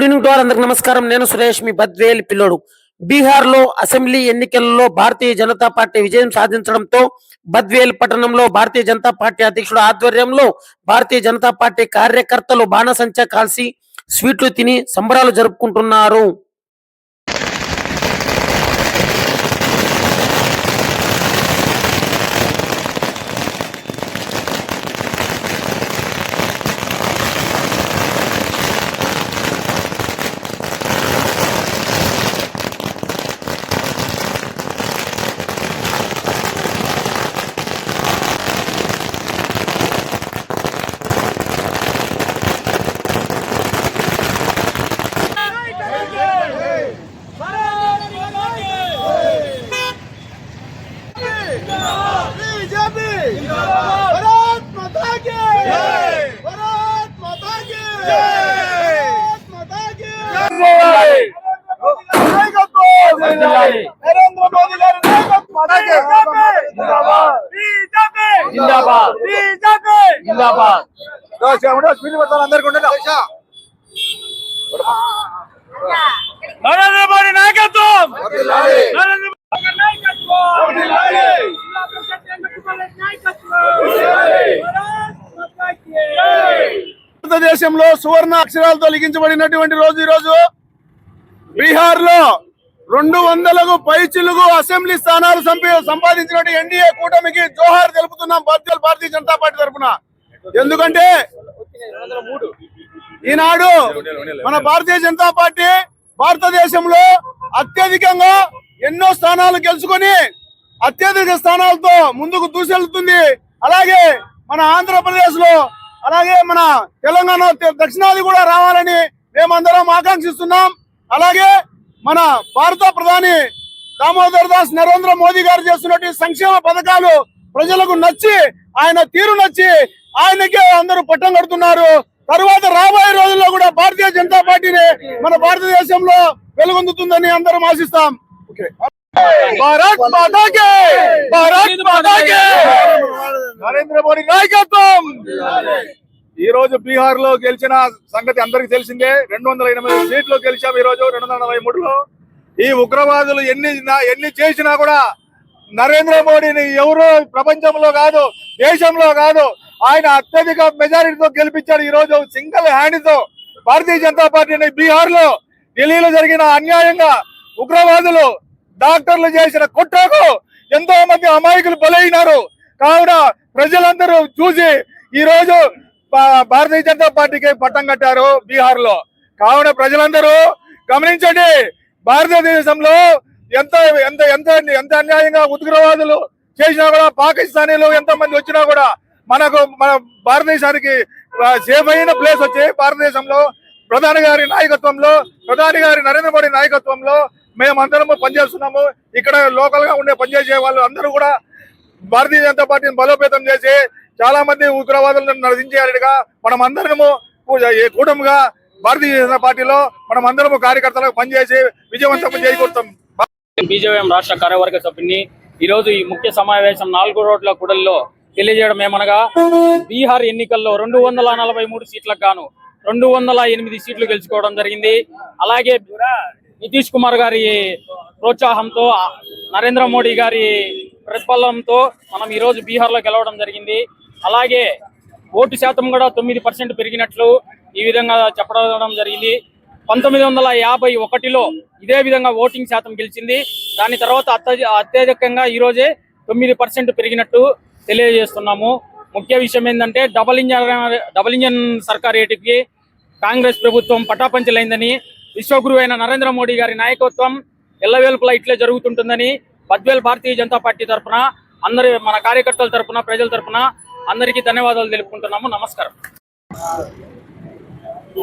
Good evening to అందరికి నమస్కారం. నేను సురేష్ మీ బద్వేల్ పిల్లోడు. బీహార్లో అసెంబ్లీ ఎన్నికలలో భారతీయ జనతా పార్టీ విజయం సాధించడంతో బద్వేల్ పట్టణంలో భారతీయ జనతా పార్టీ అధ్యక్షుడు ఆధ్వర్యంలో భారతీయ జనతా పార్టీ కార్యకర్తలు బాణసంచా కాల్సి స్వీట్లు తిని సంబరాలు జరుపుకుంటున్నారు. భారతదేశంలో సువర్ణ అక్షరాలతో లిఖించబడినటువంటి రోజు ఈరోజు రోజు బీహార్లో రెండు వందలకు పైచిలుగు అసెంబ్లీ స్థానాలు సంపి- ఎన్డీఏ కూటమికి జోహార్ తెలుపుతున్నాం భారతీయ భారతీయ జనతా పార్టీ తరఫున. ఎందుకంటే ఈనాడు మన భారతీయ జనతా పార్టీ భారతదేశంలో అత్యధికంగా ఎన్నో స్థానాలు గెలుచుకొని అత్యధిక స్థానాలతో ముందుకు దూసెళ్తుంది అలాగే మన ఆంధ్రప్రదేశ్లో అలాగే మన తెలంగాణ దక్షిణాది కూడా రావాలని మేమందరం ఆకాంక్షిస్తున్నాం. అలాగే మన భారత ప్రధాని దామోదర్ దాస్ నరేంద్ర మోదీ గారు చేస్తున్నటువంటి సంక్షేమ పథకాలు ప్రజలకు నచ్చి ఆయన తీరు నచ్చి ఆయనకే అందరూ పట్టం కడుతున్నారు. తరువాత రాబోయే రోజుల్లో కూడా భారతీయ జనతా పార్టీని మన భారతదేశంలో వెలుగొందుతుందని అందరం ఆశిస్తాం. భారత్ మాతాకే! భారత్ మాతాకే! నరేంద్ర మోడీ నాయకత్వం! ఈ రోజు బీహార్లో గెలిచిన సంగతి అందరికి తెలిసిందే. రెండు వందల ఎనభై సీట్లు గెలిచాం ఈ రోజు రెండు వందల నలభై మూడులో. ఈ ఉగ్రవాదులు ఎన్ని ఎన్ని చేసినా కూడా నరేంద్ర మోడీని ఎవరు ప్రపంచంలో కాదు దేశంలో కాదు ఆయన అత్యధిక మెజారిటీతో గెలిపించారు ఈ రోజు సింగిల్ హ్యాండ్తో భారతీయ జనతా పార్టీని బీహార్లో ఢిల్లీలో జరిగిన అన్యాయంగా ఉగ్రవాదులు డాక్టర్లు చేసిన కుట్రకు ఎంతో మంది అమాయకులు బలైనారు కావున ప్రజలందరూ చూసి ఈ రోజు భారతీయ జనతా పార్టీకి పట్టం కట్టారు బీహార్లో కావున ప్రజలందరూ గమనించండి భారతదేశంలో ఎంత ఎంత ఎంత ఎంత అన్యాయంగా ఉగ్రవాదులు చేసినా కూడా పాకిస్తానీలు ఎంత మంది వచ్చినా కూడా మనకు మన భారతదేశానికి సేఫ్ అయిన ప్లేస్ వచ్చి భారతదేశంలో ప్రధాని గారి నాయకత్వంలో ప్రధాని గారి నరేంద్ర మోడీ నాయకత్వంలో మేమందరము పనిచేస్తున్నాము. ఇక్కడ లోకల్గా ఉండే పనిచేసే వాళ్ళు అందరూ కూడా భారతీయ జనతా పార్టీని బలోపేతం చేసి చాలా మంది ఉగ్రవాదులను నడిపించేయాలిగా. మనం అందరము కూటమిగా భారతీయ జనతా పార్టీలో మనం అందరము కార్యకర్తలకు పనిచేసి విజయవంతం చేకూరుతాం. బీజేపీ రాష్ట్ర కార్యవర్గ సభ్యుని ఈ రోజు ఈ ముఖ్య సమావేశం నాలుగు రోడ్ల కుడల్లో తెలియజేయడం ఏమనగా బీహార్ ఎన్నికల్లో రెండు వందల నలభై మూడు సీట్లకు గాను రెండు వందల ఎనిమిది సీట్లు గెలుచుకోవడం జరిగింది. అలాగే నితీష్ కుమార్ గారి ప్రోత్సాహంతో నరేంద్ర మోడీ గారి ప్రతిఫలంతో మనం ఈ రోజు బీహార్లో గెలవడం జరిగింది. అలాగే ఓటు శాతం కూడా తొమ్మిది పర్సెంట్ పెరిగినట్లు ఈ విధంగా చెప్పడం జరిగింది. పంతొమ్మిది వందల యాభై ఒకటిలో ఇదే విధంగా ఓటింగ్ శాతం గెలిచింది. దాని తర్వాత అత్యధి అత్యధికంగా ఈ రోజే తొమ్మిది పర్సెంట్ పెరిగినట్టు తెలియజేస్తున్నాము. ముఖ్య విషయం ఏంటంటే డబల్ ఇంజన్ డబల్ ఇంజన్ సర్కార్ ఏటికి కాంగ్రెస్ ప్రభుత్వం పటాపంచలైందని విశ్వగురు అయిన నరేంద్ర మోడీ గారి నాయకత్వం ఎల్లవేలుపులా ఇట్లే జరుగుతుంటుందని పద్వేల్ భారతీయ జనతా పార్టీ తరఫున అందరి మన కార్యకర్తల తరఫున ప్రజల తరఫున అందరికీ ధన్యవాదాలు తెలుపుకుంటున్నాము. నమస్కారం.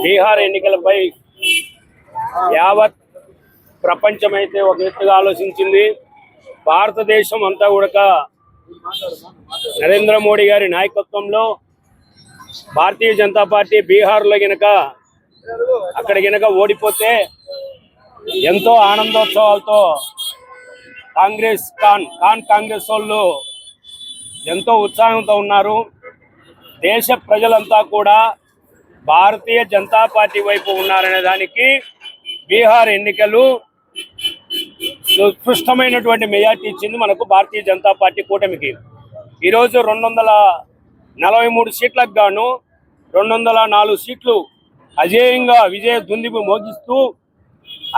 బీహార్ ఎన్నికలపై యావత్ ప్రపంచమైతే ఒక ఎత్తుగా ఆలోచించింది. భారతదేశం అంతా కూడా నరేంద్ర మోడీ గారి నాయకత్వంలో భారతీయ జనతా పార్టీ బీహార్లో గనక అక్కడ గనక ఓడిపోతే ఎంతో ఆనందోత్సవాలతో కాంగ్రెస్ కాన్ కాన్ కాంగ్రెస్ వాళ్ళు ఎంతో ఉత్సాహంతో ఉన్నారు. దేశ ప్రజలంతా కూడా భారతీయ జనతా పార్టీ వైపు ఉన్నారనే దానికి బీహార్ ఎన్నికలు సుస్పష్టమైనటువంటి మెజార్టీ ఇచ్చింది మనకు భారతీయ జనతా పార్టీ కూటమికి. ఈరోజు రెండు వందల నలభై మూడు సీట్లకు గాను రెండు వందల నాలుగు సీట్లు అజేయంగా విజయ దుందిబి మోగిస్తూ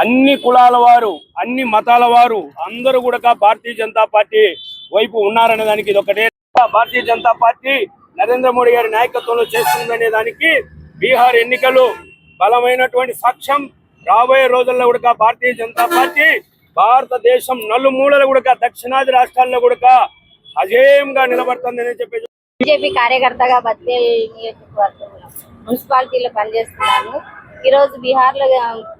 అన్ని కులాల వారు అన్ని మతాల వారు అందరూ కూడా భారతీయ జనతా పార్టీ వైపు ఉన్నారనే దానికి ఇది ఒకటే భారతీయ జనతా పార్టీ నరేంద్ర మోడీ గారి నాయకత్వంలో చేస్తుందనే దానికి బీహార్ ఎన్నికలు బలమైనటువంటి సాక్ష్యం రాబోయే రోజుల్లో కూడా భారతీయ జనతా పార్టీ భారతదేశం నలుమూలలు కూడా దక్షిణాది రాష్ట్రాల్లో కూడా అజేయంగా నిలబడుతుందని చెప్పేసి బీజేపీ కార్యకర్తగా బద్వేల్ నియోజకవర్గంలో మున్సిపాలిటీలో పనిచేస్తున్నాను. ఈ రోజు బీహార్లో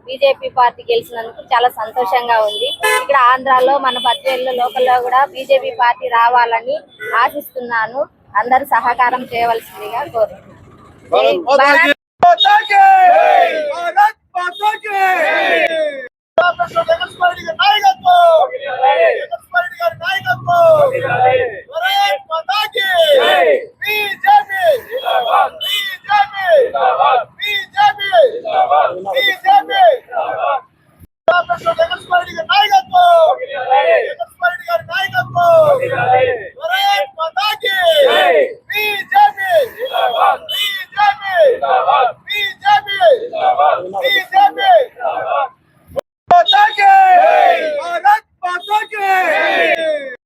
బీజేపీ పార్టీ గెలిచినందుకు చాలా సంతోషంగా ఉంది. ఇక్కడ ఆంధ్రాలో మన బద్వేల్లో లోకల్లో కూడా బీజేపీ పార్టీ రావాలని ఆశిస్తున్నాను. అందరూ సహకారం చేయవలసిందిగా కోరుతున్నాను